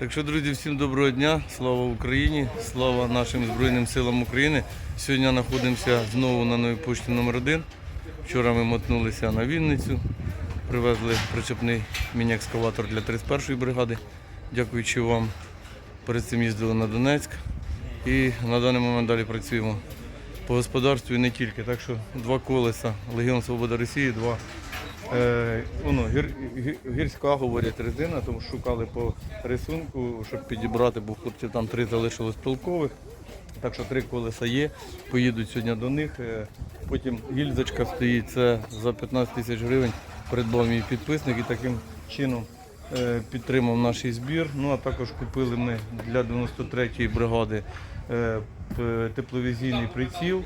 Так що, друзі, всім доброго дня, слава Україні, слава нашим Збройним силам України. Сьогодні знаходимося знову на новій пошті номер 1 Вчора ми мотнулися на Вінницю, привезли причепний міні-екскаватор для 31-ї бригади. Дякуючи вам, перед цим їздили на Донецьк. І на даний момент далі працюємо по господарству і не тільки. Так що два колеса Легіон Свобода Росії, два Е, воно, гір, гір- гірська, говорять, резина, тому шукали по рисунку, щоб підібрати, бо в хлопців там три залишилось толкових. Так що три колеса є, поїдуть сьогодні до них. Е, Потім гільзочка стоїть, це за 15 тисяч гривень придбав мій підписник і таким чином підтримав наш збір. Ну а також купили ми для 93-ї бригади е, тепловізійний приціл.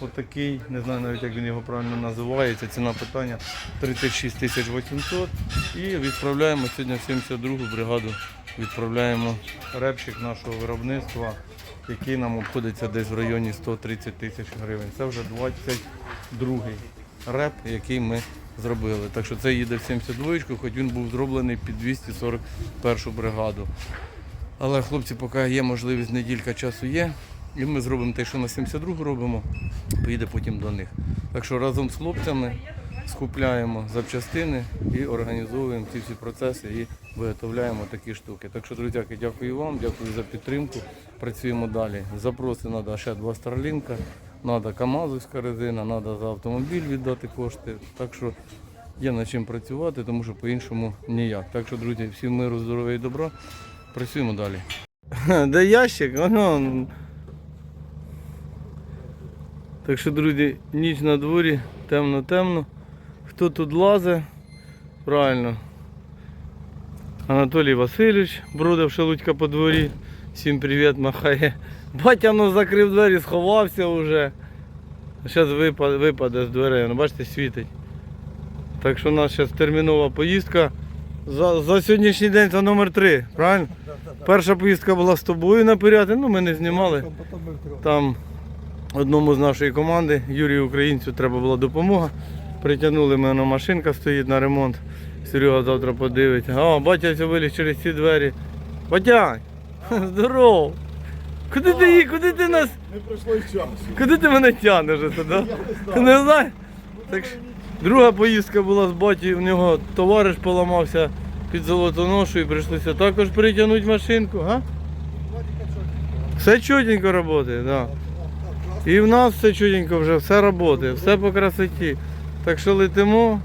Отакий, не знаю навіть як він його правильно називається. Ціна питання 36 тисяч 800. І відправляємо сьогодні в 72-гу бригаду. Відправляємо репчик нашого виробництва, який нам обходиться десь в районі 130 тисяч гривень. Це вже 22-й реп, який ми зробили. Так що це їде в 72-ку, хоч він був зроблений під 241 бригаду. Але хлопці, поки є можливість, неділька часу є. І ми зробимо те, що на 72 робимо, поїде потім до них. Так що разом з хлопцями скупляємо запчастини і організовуємо ці всі процеси і виготовляємо такі штуки. Так що, друзяки, дякую вам, дякую за підтримку. Працюємо далі. Запроси треба ще два старлінка, треба Камазовська резина, треба за автомобіль віддати кошти. Так що є над чим працювати, тому що по-іншому ніяк. Так що, друзі, всім миру, здоров'я і добра. Працюємо далі. Де ящик? Воно. Так що, друзі, ніч на дворі, темно-темно. Хто тут лазить? Правильно. Анатолій Васильович бродив шелудька по дворі. Всім привіт, махає. Батя ну, закрив двері, сховався вже. Зараз випаде, випаде з дверей, ну, бачите, світить. Так що у нас зараз термінова поїздка. За, за сьогоднішній день це номер три, правильно? Перша поїздка була з тобою на Пиряти, ну ми не знімали. Там одному з нашої команди, Юрію Українцю, треба була допомога. Притягнули мене машинка стоїть на ремонт. Серега завтра подивиться. А, батя все виліз через ці двері. Батянь! Здоров! Куди ти їх? Куди ти нас? Не пройшло й часу. Куди ти мене тягнеш? оце, да? Не знаю. Так, що, друга поїздка була з баті, у нього товариш поламався під золотоношу і прийшлося також притягнути машинку. А? Все чотенько працює, да. І в нас все чотенько вже, все працює, все по красоті. Так що летимо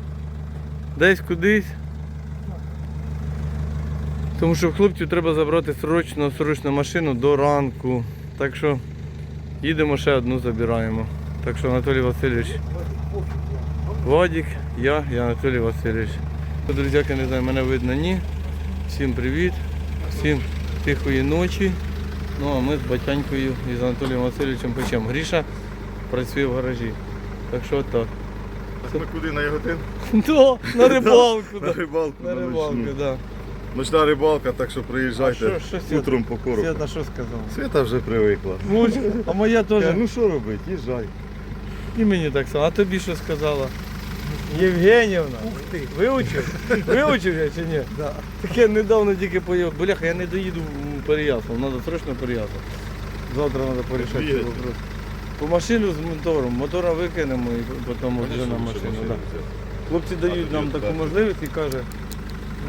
десь кудись. Тому що хлопців треба забрати срочно, срочно машину до ранку. Так що їдемо ще одну забираємо. Так що Анатолій Васильович. Вадик, я і Анатолій Васильович. Ну, Друзяки, не знаю, мене видно ні. Всім привіт, всім тихої ночі. Ну а ми з батянькою і з Анатолієм Васильовичем печемо. Гріша працює в гаражі. Так що так. Так ми куди на Яготин? Да, на рибалку. На рибалку. На рибалку, ночну. Ночна рибалка, так що приїжджайте А що- що утром по коробку. Свята що сказав? Свята вже привикла. Муж, а моя теж. Ну що робити, їжджай. І мені так само. А тобі що сказала? Євгенівна. Ух ти. Вивчив? Вивчив я чи ні? Да. Таке недавно тільки поїв. Бляха, я не доїду в Переяслав, треба срочно Переяслав. Завтра треба порішати цей вопрос. По машину з мотором, мотора викинемо і потім вже на машину. Да. Хлопці дають нам таку можливість і каже,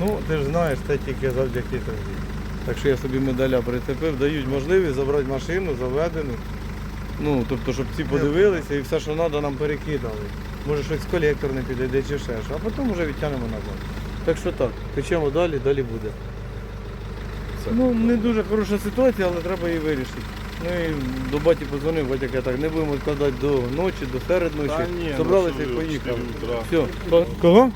ну ти ж знаєш, це тільки завдяки тобі. Так що я собі медаля прицепив, дають можливість забрати машину, заведену. Ну, тобто, щоб ці подивилися і все, що треба, нам перекидали. Може щось колектор не підійде чи ще що, а потім вже відтягнемо назад. Так що так, печемо далі, далі буде. Ну, не дуже хороша ситуація, але треба її вирішити. Ну і до баті подзвонив, батя каже, так, не будемо відкладати до ночі, до серед ночі. Та ні, ну Собралися і поїхали. Все. Кого?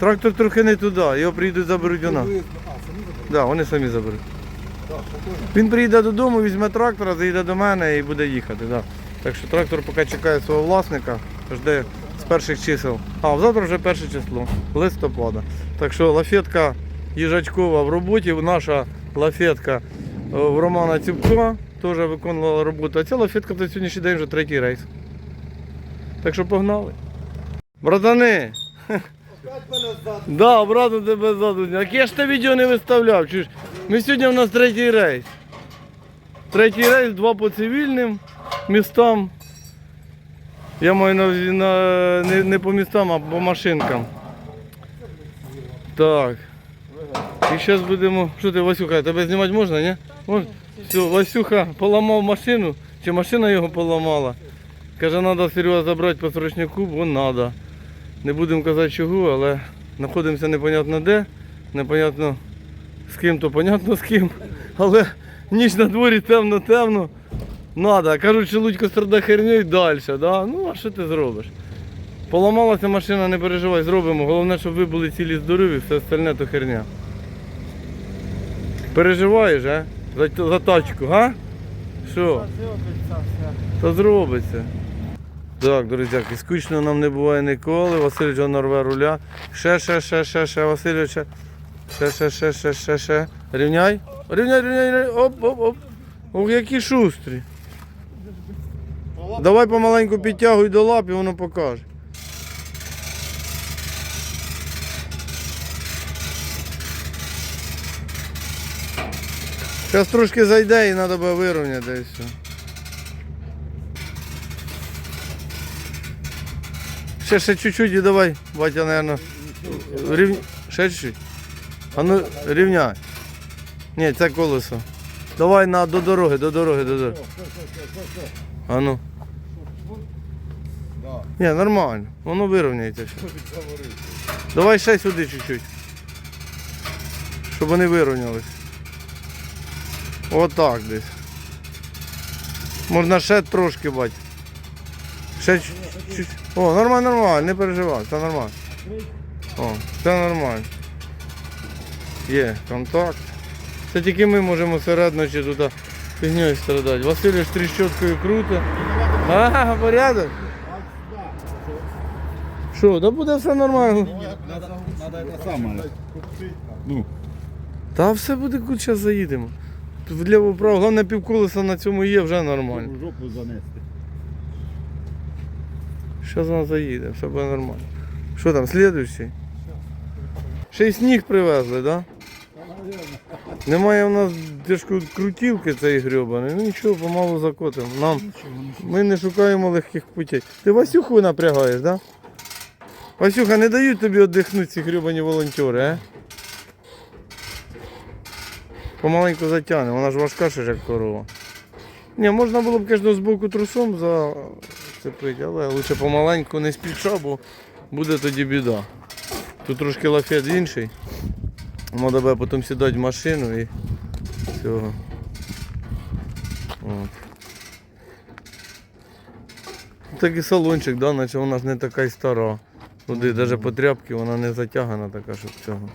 Трактор трохи не туди, його приїдуть заберуть до нас. Так, да, вони самі заберуть. Він приїде додому, візьме трактора, заїде до мене і буде їхати. Да. Так що трактор поки чекає свого власника, жде з перших чисел. А, завтра вже перше число, листопада. Так що лафетка їжачкова в роботі, наша лафетка е, в Романа Цівка теж виконувала роботу. А ця лафетка на сьогоднішній день вже третій рейс. Так що погнали. Братани! Да, обратно тебе ззаду. А я ж те відео не виставляв. Чуєш? Ми сьогодні у нас третій рейс. Третій рейс, два по цивільним містам. Я маю на, на не, не по містам, а по машинкам. Так. І зараз будемо. Що ти, Васюха, тебе знімати можна, ні? Можна? Все, Васюха поламав машину, чи машина його поламала. Каже, треба Серега забрати по срочнику, бо треба. Не будемо казати чого, але знаходимося непонятно де, непонятно з ким, то понятно з ким. Але ніч на дворі темно-темно. Надо. Кажуть, що Лудько страдає херню і далі. Да? Ну, а що ти зробиш? Поламалася машина, не переживай, зробимо. Головне, щоб ви були цілі здорові, все остальне то херня. Переживаєш, а? За, за тачку, га? Що? Та зробиться. Так, друзяки, скучно нам не буває ніколи. Васильович нарве руля. Ще, ще, ще, ще, ще, Васильович. ще. Ще, ще, ще, ще, ще. Рівняй. Рівняй, рівняй, рівняй. Оп, оп, оп. Ох, які шустрі. Давай помаленьку підтягуй до лап і воно покаже. Зараз трошки зайде і треба буде вирівняти і все. Ще ще чуть-чуть і давай, батя, наверное. Рів... Ще чуть-чуть. А ну рівняй. Ні, це колесо. Давай на до дороги, до дороги, до дороги. А ну. Ні, нормально. Воно вирівняється. Давай ще сюди чуть-чуть. Щоб вони вирівнялись. Отак десь. Можна ще трошки бать. Ще чуть-чуть. О, нормально, нормально, не переживай, це нормально. О, це нормально. Є, контакт. Це тільки ми можемо середньо чи тут фігньою страдати. Василь з тріщоткою круто. Ага, порядок. Що, да буде все нормально. Ну, Та все буде зараз заїдемо. Вліво вправо, головне півколеса на цьому є, вже нормально. жопу занести. Зараз вона заїде, все буде нормально. Що там, слідуючий? Ще й сніг привезли, так? Да? Немає у нас дешку крутілки цієї грьобаної. Ну нічого, помалу закотимо. Нам ми не шукаємо легких путей. Ти Васюху напрягаєш, так? Да? Васюха, не дають тобі віддихнути ці грьобані волонтери, а? Помаленьку затягне, вона ж важка ще як корова. Ні, можна було б, звісно, з боку трусом зацепити, але лише помаленьку не спіша, бо буде тоді біда. Тут трошки лафет інший. Треба буде потім сідати в машину і цього. От. Такий салончик, да, наче вона ж не така й стара. Туди, навіть по тряпці вона не затягана така, щоб цього.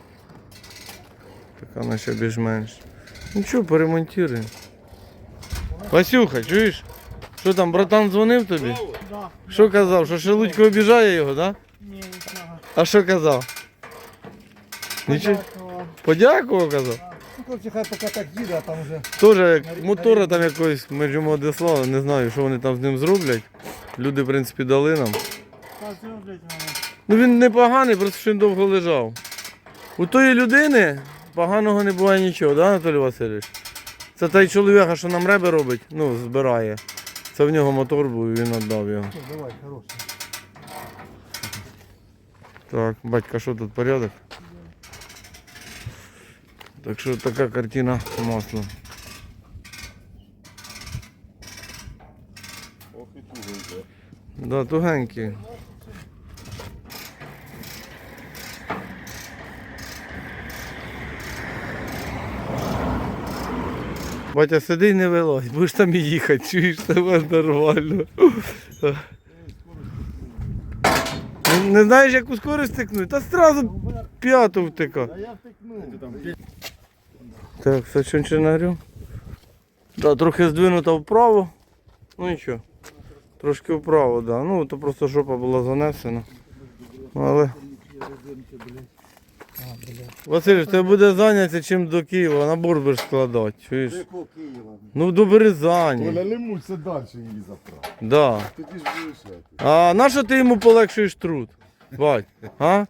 Така наче більш-менш. Нічого, поремонтуємо. Васюха, чуєш? Що там, братан дзвонив тобі? Да. Що казав? Що Шелудько обіжає його, так? Да? Ні, нічого. А що казав? Нічого. Подякував. Подякував казав. Ну, хлопці, хай поки так їде, а там вже. Теж мотора там якогось йому одіслали, не знаю, що вони там з ним зроблять. Люди, в принципі, дали нам. Так зроблять мене. Ну він непоганий, просто що він довго лежав. У тої людини поганого не буває нічого, да, Анатолій Васильович? Це той чоловік, що нам реби робить, ну, збирає. Це в нього мотор був і він віддав його. Ну, давай, хороший. Так, батька, що тут порядок? Так що така картина масла. Ох і тугенькі. Да, тугенький. Батя, сиди не вилазь, будеш там і їхати, чуєш, тебе нормально. Не, не знаєш, яку скорость стикнути? Та одразу п'яту втика. А я втикнув. Так, все чинчинарю. Да, трохи здвинута вправо. Ну нічого. Трошки вправо, да. Ну то просто жопа була занесена. Ну, Але. Василь, тебе буде зайнятися чим до Києва, на будеш складати. Чуєш? Києва. Ну до Березані. Оля, не муться далі її заправ. Да. Тоді ж будеш. А на що ти йому полегшуєш труд? Бать. А?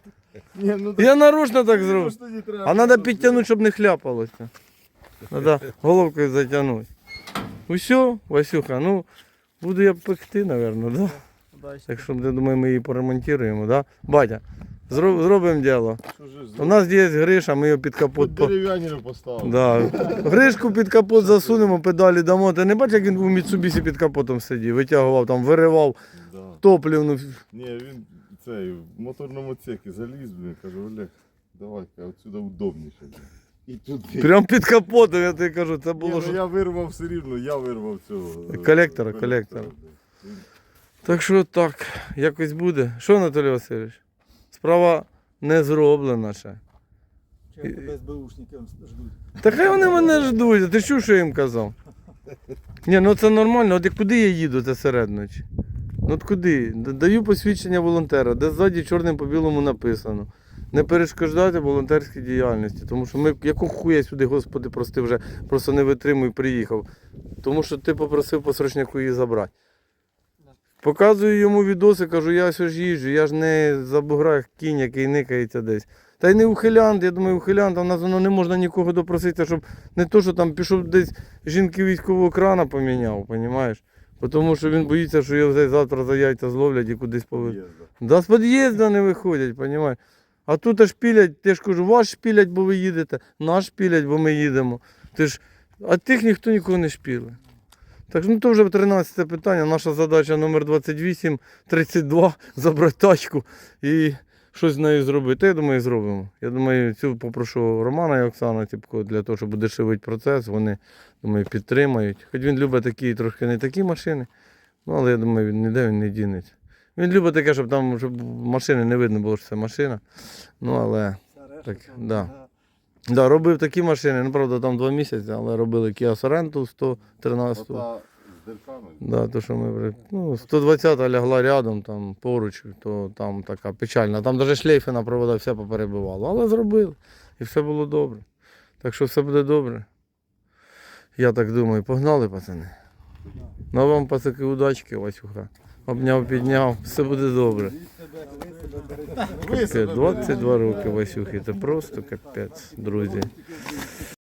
Ні, ну Я нарочно так зроблю. ж тоді треба А треба підтягнути, щоб не хляпалося. Треба головкою затягнути. Усьо, Васюха, ну, буду я пекти, мабуть, да? Удачі. Так що, я думаю, ми її поремонтуємо, да? Батя, зро- зробимо діло. У нас є Гриша, ми його під капот. По- дерев'яні поставили. Да. Гришку під капот засунемо, педалі дамо. Ти не бачиш, як він у Міцубісі під капотом сидів, витягував, там, виривав Да. топлівну. Ні, він цей в моторному цекі заліз, блін, каже, Олег, давай-ка отсюди удобніше. І Прям під капотом, я тобі кажу, це Ні, було. ну, що- я вирвав все рівно, я вирвав цього. е, Колектора, колектора. Так що так, якось буде. Що, Анатолій Васильович? Справа не зроблена ще. Чого тебе СБУшники он ждуть. Та хай вони мене ждуть, а ти чув, що я їм казав? Ні, ну це нормально, от як куди я їду, це серед ночі. Ну от куди? Даю посвідчення волонтера, де ззаді чорним по білому написано. Не перешкоджати волонтерській діяльності. Тому що ми, якого хуя сюди, Господи, прости, вже просто не витримую, приїхав. Тому що ти попросив по срочняку її забрати. Показую йому відоси, кажу, я все ж їжджу, я ж не за буграх кінь, який никається десь. Та й не ухилянт, я думаю, ухилянт, а в нас воно не можна нікого допросити, щоб не то, що там пішов десь жінки військового крана поміняв, розумієш? Тому що він боїться, що його завтра за яйця зловлять і кудись поведуть. Їзда. Да, з під'їзду не виходять, розумієш? А тут аж шпілять, я ж кажу, ваш шпілять, бо ви їдете, наш шпілять, бо ми їдемо. Ти ж, а тих ніхто нікого не шпілить. Так ну то вже 13 питання. Наша задача номер 28, 32, забрати тачку і щось з нею зробити. Я думаю, зробимо. Я думаю, цю попрошу Романа і Оксану Тіпко для того, щоб удешевити процес. Вони, думаю, підтримають. Хоч він любить такі трошки не такі машини, ну але я думаю, він ніде він не дінеться. Він любить таке, щоб там щоб машини не видно було, що це машина. Ну але. Так, да. Да, робив такі машини, ну правда там два місяці, але робили Kia Sorento 113. Ота з дирками. Да, то, що ми ну, 120 лягла рядом, там поруч, то там така печальна. Там навіть шлейфи на провода все поперебивало, але зробили. І все було добре. Так що все буде добре. Я так думаю, погнали, пацани. Ну вам, пацаки, удачки, Васюха. Обняв, підняв, все буде добре. Ви Таке 22 роки Васюхи, це просто капець, друзі.